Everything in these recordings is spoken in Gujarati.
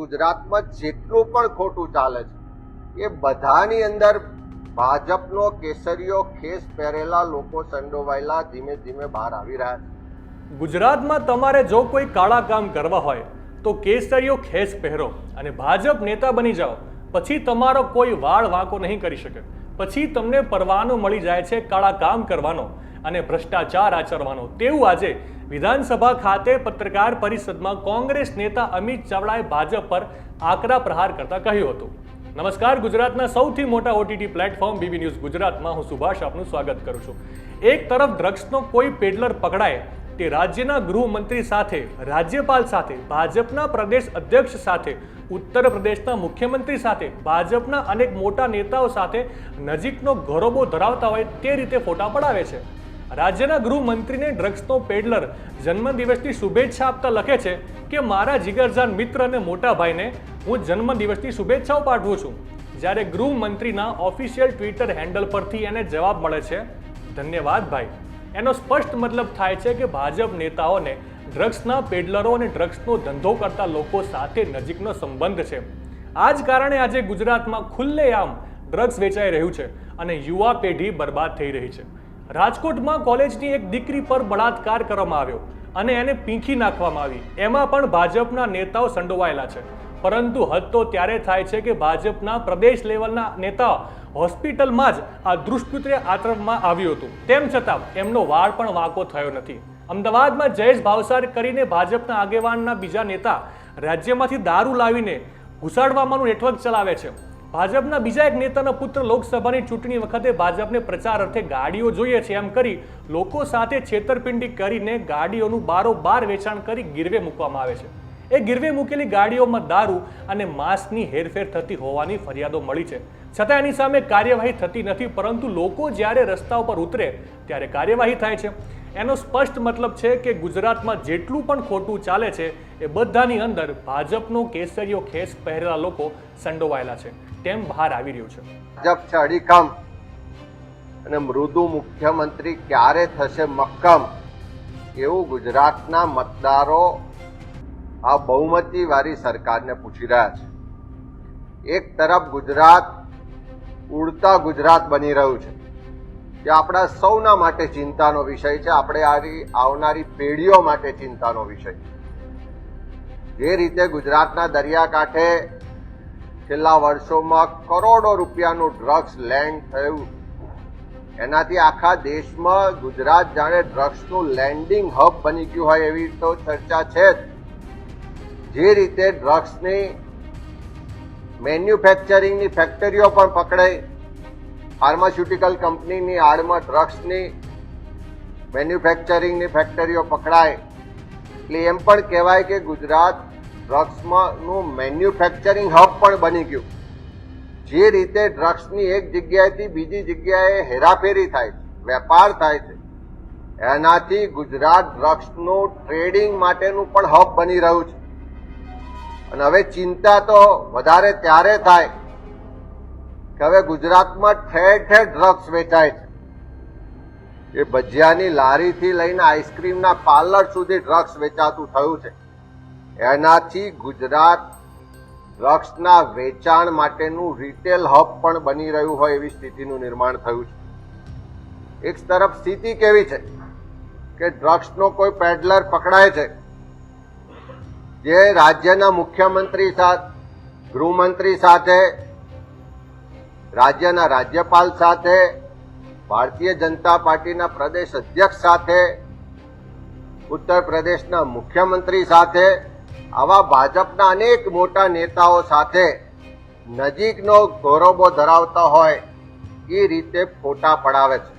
ગુજરાતમાં જેટલું પણ ખોટું ચાલે છે, એ બધાની અંદર ભાજપનો કેસરીયો ખેસ પહેરેલા લોકો સંડોવાયેલા ધીમે ધીમે બહાર આવી રહ્યા છે. ગુજરાતમાં તમારે જો કોઈ કાળા કામ કરવા હોય, તો કેસરીયો ખેસ પહેરો અને ભાજપ નેતા બની જાઓ. પછી તમારો કોઈ વાળ વાંકો નહીં કરી શકે. પછી તમને પરવાનો મળી જાય છે કાળા કામ કરવાનો. અને ભ્રષ્ટાચાર આચરવાનો. તેવું આજે વિધાનસભા ખાતે પત્રકાર પરિષદમાં કોંગ્રેસ નેતા અમિત ચાવડાએ ભાજપ પર આકરા પ્રહાર કરતા કહ્યું હતું. નમસ્કાર, ગુજરાતના સૌથી મોટા ઓટીટી પ્લેટફોર્મ બીબી ન્યૂઝ ગુજરાતમાં હું સુભાષ આપનું સ્વાગત કરું છું. એક તરફ ડ્રગ્સનો કોઈ પેડલર પકડાય તે રાજ્યના ગૃહમંત્રી સાથે, રાજ્યપાલ સાથે, ભાજપના પ્રદેશ અધ્યક્ષ સાથે, ઉત્તર પ્રદેશના મુખ્યમંત્રી સાથે, ભાજપના અનેક મોટા નેતાઓ સાથે નજીકનો ગૌરવો ધરાવતા હોય તે રીતે ફોટા પડાવે છે. રાજ્યના ગૃહમંત્રીને ડ્રગ્સનો પેડલર જન્મદિવસની શુભેચ્છા આપતા લખે છે કે મારા જીગરજાન મિત્ર અને મોટા ભાઈને હું જન્મદિવસની શુભેચ્છાઓ પાઠવું છું. જ્યારે ગૃહમંત્રીના ઓફિશિયલ ટ્વિટર હેન્ડલ પરથી એને જવાબ મળે છે, ધન્યવાદ ભાઈ. એનો સ્પષ્ટ મતલબ થાય છે કે ભાજપ નેતાઓને ડ્રગ્સના પેડલરો અને ડ્રગ્સનો ધંધો કરતા લોકો સાથે નજીકનો સંબંધ છે. આ જ કારણે આજે ગુજરાતમાં ખુલ્લેઆમ ડ્રગ્સ વેચાઈ રહ્યું છે અને યુવા પેઢી બરબાદ થઈ રહી છે. રાજકોટમાં કોલેજની એક દીકરી પર બળાત્કાર કરવામાં આવ્યો અને એને પીંખી નાખવામાં આવી. એમાં પણ ભાજપના નેતાઓ સંડોવાયેલા છે. પરંતુ હદ તો ત્યારે થાય છે કે ભાજપના પ્રદેશ લેવલના નેતા હોસ્પિટલમાં જ આ દુષ્કૃત્ય આચરવામાં આવ્યું હતું. તેમ છતાં એમનો વાળ પણ વાંકો થયો નથી. અમદાવાદમાં જયેશ ભાવસાર કરીને ભાજપના આગેવાનના બીજા નેતા રાજ્યમાંથી દારૂ લાવીને ઘુસાડવામાંનું નેટવર્ક ચલાવે છે. ભાજપના બીજા એક નેતાના પુત્ર લોકસભાની ચૂંટણી વખતે ભાજપને પ્રચાર અર્થે ગાડીઓ જોઈએ છે એમ કરી લોકો સાથે છેતરપિંડી કરીને ગાડીઓનું બારોબાર વેચાણ કરી ગીરવે મૂકવામાં આવે છે. એ ગીરવે મૂકેલી ગાડીઓમાં દારૂ અને માંસની હેરફેર થતી હોવાની ફરિયાદો મળી છે. છતાં એની સામે કાર્યવાહી થતી નથી, પરંતુ લોકો જ્યારે રસ્તા ઉપર ઉતરે ત્યારે કાર્યવાહી થાય છે. એનો સ્પષ્ટ મતલબ છે કે ગુજરાતમાં જેટલું પણ ખોટું ચાલે છે એ બધાની અંદર ભાજપનો કેસરીયો ખેસ પહેરેલા લોકો સંડોવાયેલા છે. તેમ બહાર આવી રહ્યું છે. ભાજપ છે અડીખમ અને મૃદુ મુખ્યમંત્રી ક્યારે થશે મક્કમ? એવું ગુજરાતના મતદારો આ બહુમતી વાળી સરકારને પૂછી રહ્યા છે. એક તરફ ગુજરાત ઉડતા ગુજરાત બની રહ્યું છે. જે આપણા સૌના માટે ચિંતાનો વિષય છે. આપણે આવનારી પેઢીઓ માટે ચિંતાનો વિષય છે. જે રીતે ગુજરાતના દરિયાકાંઠે છેલ્લા વર્ષોમાં કરોડો રૂપિયાનું ડ્રગ્સ લેન્ડ થયું. એનાથી આખા દેશમાં ગુજરાત જાણે ડ્રગ્સનું લેન્ડિંગ હબ બની ગયું હોય એવી તો ચર્ચા છે જ. જે રીતે ડ્રગ્સની મેન્યુફેક્ચરિંગની ફેક્ટરીઓ પણ પકડાઈ. ફાર્માસ્યુટિકલ કંપનીની આડમાં ડ્રગ્સની મેન્યુફેક્ચરિંગની ફેક્ટરીઓ પકડાય એટલે એમ પણ કહેવાય કે ગુજરાત ડ્રગ્સમાં નું મેન્યુફેક્ચરિંગ હબ પણ બની ગયું. જે રીતે ડ્રગ્સની એક જગ્યાએથી બીજી જગ્યાએ હેરાફેરી થાય છે, વેપાર થાય છે, એનાથી ગુજરાત ડ્રગ્સનું ટ્રેડિંગ માટેનું પણ હબ બની રહ્યું છે. અને હવે ચિંતા તો વધારે ત્યારે થાય કે હવે ગુજરાતમાં ઠેર ઠેર ડ્રગ્સ વેચાય છે. એ ભજીયાની લારીથી લઈને આઈસ્ક્રીમના પાર્લર સુધી ડ્રગ્સ વેચાતું થયું છે. એનાથી ગુજરાત ડ્રગ્સના વેચાણ માટેનું રિટેલ હબ પણ બની રહ્યું હોય એવી સ્થિતિનું નિર્માણ થયું છે. એક તરફ સ્થિતિ કેવી છે? કે ડ્રગ્સનો કોઈ પેડલર પકડાય છે, જે રાજ્યના મુખ્યમંત્રી સાથે ગૃહમંત્રી સાથે, રાજ્યના રાજ્યપાલ સાથે, ભારતીય જનતા પાર્ટીના પ્રદેશ અધ્યક્ષ સાથે, ઉત્તર પ્રદેશના મુખ્યમંત્રી સાથે આવા ભાજપના અનેક મોટા નેતાઓ સાથે નજીકનો ગૌરવો ધરાવતા હોય એ રીતે ફોટા પડાવે છે.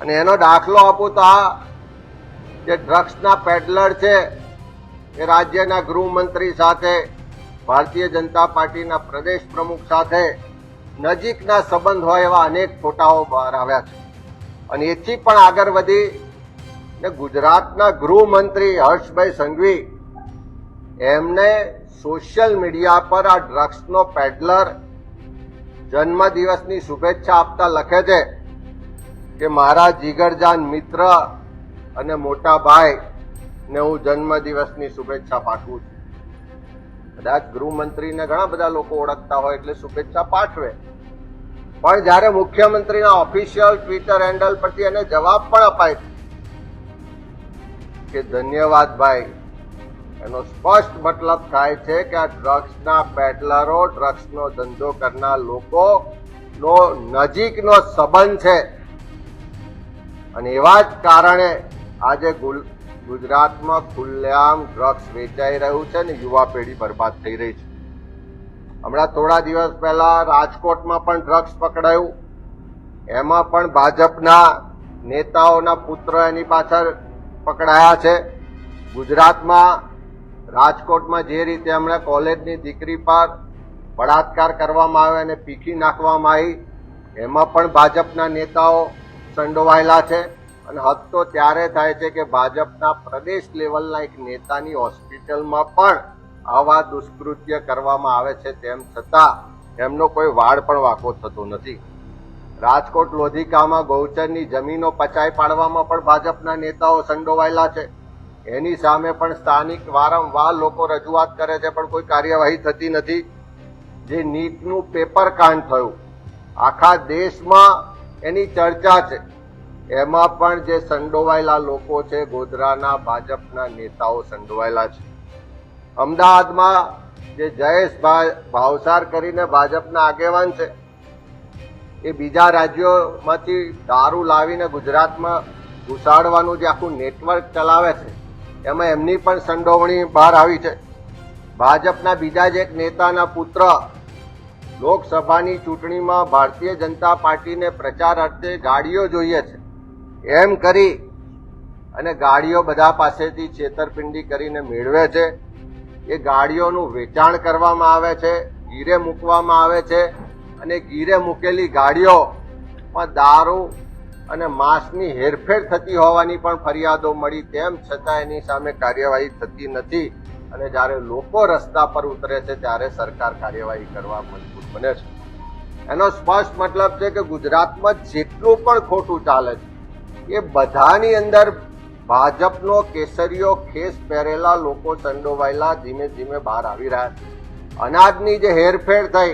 અને એનો દાખલો આપું તો આ જે ડ્રગ્સના પેડલર છે, એ રાજ્યના ગૃહમંત્રી સાથે, ભારતીય જનતા પાર્ટીના પ્રદેશ પ્રમુખ સાથે નજીકના સંબંધ હોય એવા અનેક ફોટાઓ બહાર આવ્યા છે. અને એથી પણ આગળ વધી ને ગુજરાતના ગૃહમંત્રી હર્ષભાઈ સંઘવી એમને સોશિયલ મીડિયા પર આ ડ્રગ્સનો પેડલર જન્મદિવસની શુભેચ્છા આપતા લખે છે કે મારા જીગરજાન મિત્ર અને મોટા ભાઈ ને હું જન્મદિવસની શુભેચ્છા પાઠવું છું. કદાચ ગૃહમંત્રીને ઘણા બધા લોકો ઓળખતા હોય એટલે શુભેચ્છા પાઠવે. પણ જ્યારે મુખ્યમંત્રીના ઓફિશિયલ ટ્વિટર હેન્ડલ પરથી એને જવાબ પણ અપાય કે ધન્યવાદ ભાઈ એનો સ્પષ્ટ મતલબ થાય છે કે આ ડ્રગ્સના પેડલરો ડ્રગ્સનો ધંધો કરનાર લોકો નો નજીકનો સંબંધ છે. અને એવા જ કારણે આજે ગુજરાતમાં ખુલ્લેઆમ ડ્રગ્સ વેચાઈ રહ્યું છે ને યુવા પેઢી બરબાદ થઈ રહી છે. હમણાં થોડા દિવસ પહેલા રાજકોટમાં પણ ડ્રગ્સ પકડાયું. એમાં પણ ભાજપના નેતાઓના પુત્ર એની પાછળ પકડાયા છે. ગુજરાતમાં રાજકોટમાં જે રીતે હમણાં કોલેજની દીકરી પર બળાત્કાર કરવામાં આવ્યો અને પીખી નાખવામાં આવી, એમાં પણ ભાજપના નેતાઓ સંડોવાયેલા છે. અને હદ તો ત્યારે થાય છે કે ભાજપના પ્રદેશ લેવલના એક નેતાની હોસ્પિટલમાં પણ આવા દુષ્કૃત્ય કરવામાં આવે છે તેમ છતાં એમનો કોઈ વાળ પણ વાકો થતો નથી. રાજકોટ લોધિકામાં ગૌચરની જમીનો પચાઈ પાડવામાં પણ ભાજપના નેતાઓ સંડોવાયેલા છે. એની સામે પણ સ્થાનિક વારંવાર લોકો રજૂઆત કરે છે, પણ કોઈ કાર્યવાહી થતી નથી. જે નીટનું પેપર કાંડ થયું. આખા દેશમાં એની ચર્ચા છે. એમાં પણ જે સંડોવાયેલા લોકો છે, ગોધરાના ભાજપના નેતાઓ સંડોવાયેલા છે. અમદાવાદમાં જે જયેશ ભાવસાર કરીને ભાજપના આગેવાન છે, એ બીજા રાજ્યોમાંથી દારૂ લાવીને ગુજરાતમાં ઘુસાડવાનું જે આખું નેટવર્ક ચલાવે છે એમાં એમની પણ સંડોવણી બહાર આવી છે. ભાજપના બીજા જ એક નેતાના પુત્ર લોકસભાની ચૂંટણીમાં ભારતીય જનતા પાર્ટીને પ્રચાર અર્થે ગાડીઓ જોઈએ છે. એમ કરી અને ગાડીઓ બધા પાસેથી છેતરપિંડી કરીને મેળવે છે. એ ગાડીઓનું વેચાણ કરવામાં આવે છે, ગીરે મૂકવામાં આવે છે અને ગીરે મૂકેલી ગાડીઓમાં દારૂ અને માંસની હેરફેર થતી હોવાની પણ ફરિયાદો મળી તેમ છતાં એની સામે કાર્યવાહી થતી નથી. અને જ્યારે લોકો રસ્તા પર ઉતરે છે, ત્યારે સરકાર કાર્યવાહી કરવા મજબૂર બને છે. એનો સ્પષ્ટ મતલબ છે કે ગુજરાતમાં જેટલું પણ ખોટું ચાલે છે, એ બધાની અંદર ભાજપનો કેસરીયો ખેસ પહેરેલા લોકો સંડોવાયેલા ધીમે ધીમે બહાર આવી રહ્યા છે. અનાજની જે હેરફેર થઈ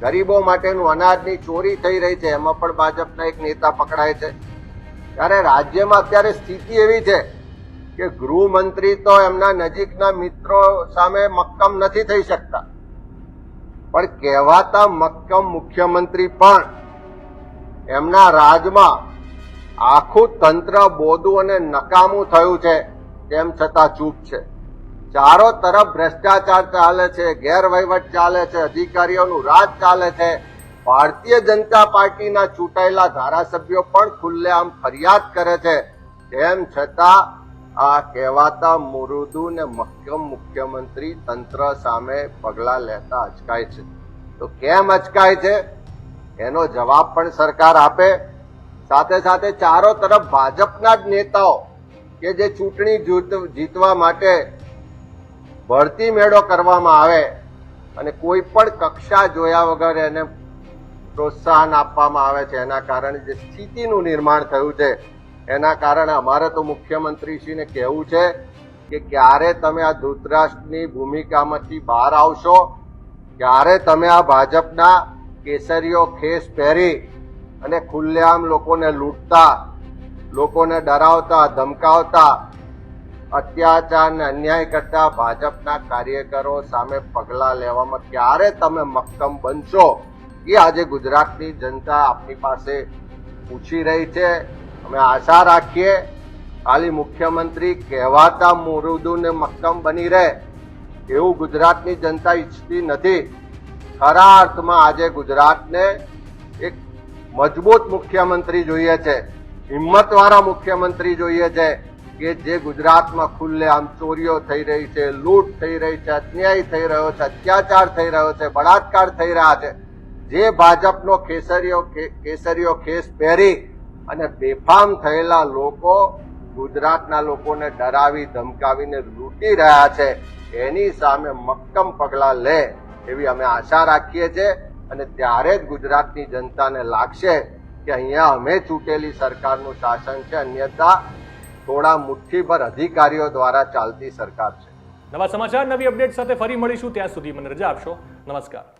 ગરીબો માટેનું અનાજની ચોરી થઈ રહી છે, એમાં પણ ભાજપના એક નેતા પકડાય છે. ત્યારે રાજ્યમાં અત્યારે સ્થિતિ એવી છે કે ગૃહમંત્રી તો એમના નજીકના મિત્રો સામે મક્કમ નથી થઈ શકતા. પણ કહેવાતા મક્કમ મુખ્યમંત્રી પણ એમના રાજમાં આખું તંત્ર બોધું અને નકામું થયું છે, તેમ છતાં ચૂપ છે. ચારો તરફ ભ્રષ્ટાચાર ચાલે છે, ગેરવહીવટ ચાલે છે, અધિકારીઓનું રાજ ચાલે છે. ભારતીય જનતા પાર્ટીના ચૂંટાયેલા ધારાસભ્યો પણ ખુલ્લેઆમ ફરિયાદ કરે છે. તેમ છતાં આ કહેવાતા મુરુદુ ને મક્કમ મુખ્યમંત્રી તંત્ર સામે પગલા લેતા અચકાય છે. તો કેમ અચકાય છે? એનો જવાબ પણ સરકાર આપે. સાથે સાથે ચારો તરફ ભાજપના જ નેતાઓ કે જે ચૂંટણી જીત- જીતવા માટે ભરતી મેળો કરવામાં આવે અને કોઈ પણ કક્ષા જોયા વગર એને પ્રોત્સાહન આપવામાં આવે છે. એના કારણે જે સ્થિતિનું નિર્માણ થયું છે, એના કારણે અમારે તો મુખ્યમંત્રીશ્રીને કહેવું છે કે ક્યારે તમે આ ધૃતરાષ્ટ્રની ભૂમિકામાંથી બહાર આવશો, ક્યારે તમે આ ભાજપના કેસરીઓ ખેસ પહેરી અને ખુલ્લેઆમ લોકોને લૂંટતા, લોકોને ડરાવતા, ધમકાવતા અત્યાચાર ને અન્યાય કરતા ભાજપના કાર્યકરો સામે પગલા લેવામાં ક્યારે તમે મક્કમ બનશો એ આજે ગુજરાતની જનતા આપની પાસે પૂછી રહી છે. અમે આશા રાખીએ ખાલી મુખ્યમંત્રી કહેવાતા મુરુદુને મક્કમ બની રહે એવું ગુજરાતની જનતા ઈચ્છતી નથી. ખરા અર્થમાં આજે ગુજરાતને એક મજબૂત મુખ્યમંત્રી જોઈએ છે. હિંમતવાળા મુખ્યમંત્રી જોઈએ છે. કે જે ગુજરાતમાં ખુલ્લે આમ ચોરીઓ થઈ રહી છે, લૂંટ થઈ રહી છે, અન્યાય થઈ રહ્યો છે, અત્યાચાર થઈ રહ્યો છે, બળાત્કાર થઈ રહ્યા છે, જે ભાજપનો કેસરીઓ કેસરીઓ ખેસ પહેરી અને બેફામ થયેલા લોકો ગુજરાતના લોકોને ડરાવી, ધમકાવીને લૂંટી રહ્યા છે, એની સામે મક્કમ પગલા લે એવી અમે આશા રાખીએ છીએ અને ત્યારે જ ગુજરાતની જનતાને લાગશે કે અહીંયા અમે ચૂંટેલી સરકારનું શાસન છે, અન્યથા થોડા મુઠ્ઠીભર અધિકારીઓ દ્વારા ચાલતી સરકાર છે. નવા સમાચાર, નવી અપડેટ સાથે ફરી મળીશું. ત્યાં સુધી મને રજા આપશો. નમસ્કાર.